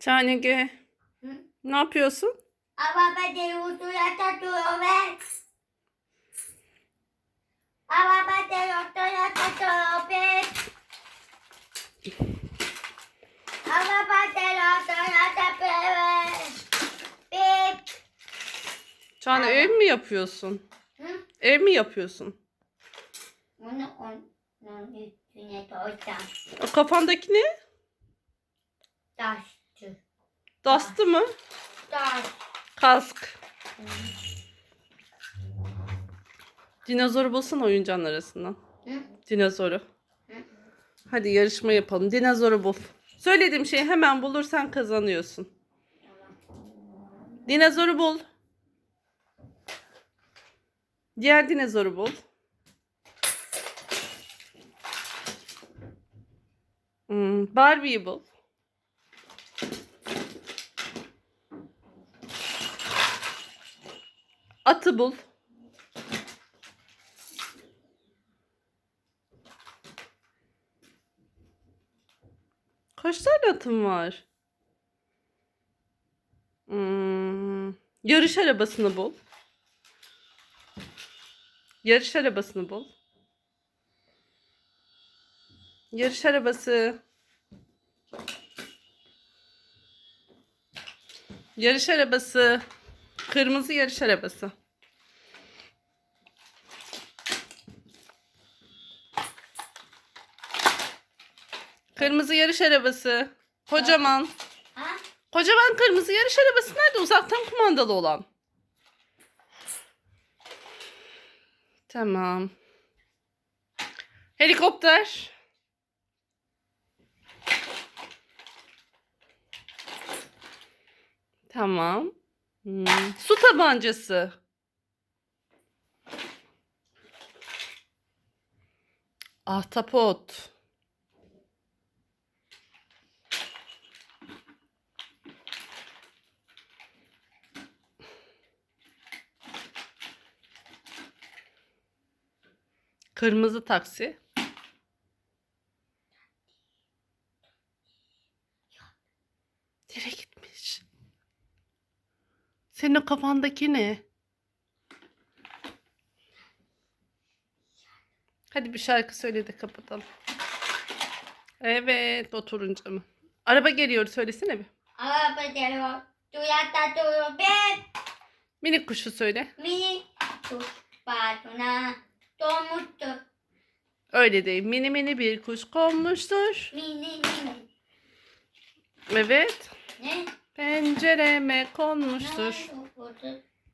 Çanege. Hı? Ne yapıyorsun? Çağne ev mi yapıyorsun? Ev mi yapıyorsun? Onu onun üstüne koyacağım. O kafandaki ne? Taştı. Dastı mı? Taş. Kask. Dinozoru bulsana oyuncağın arasından. Hı? Dinozoru. Hı? Hadi yarışma yapalım. Dinozoru bul. Söylediğim şeyi hemen bulursan kazanıyorsun. Dinozoru bul. Diğer dinozoru bul. Hmm, Barbie'yi bul. Atı bul. Kaç tane atım var? Hmm, yarış arabasını bul. Yarış arabasını bul. Yarış arabası. Yarış arabası. Kırmızı yarış arabası. Kırmızı yarış arabası. Kocaman. Ha? Kocaman kırmızı yarış arabası nerede? Uzaktan kumandalı olan. Tamam. Helikopter. Tamam. Hmm, Su tabancası. Ahtapot. Kırmızı taksi. Senin o kafandaki ne? Hadi bir şarkı söyle de kapatalım. Evet oturunca mı? Araba geliyor söylesene bir. Araba geliyor. Duyakta duyuyor. Ben Minik kuşu söyle. mini kuş balkona doğmuştu. Öyle değil. Mini mini bir kuş konmuştur. Mini mini. Evet. Ne? Pencereme konmuştur.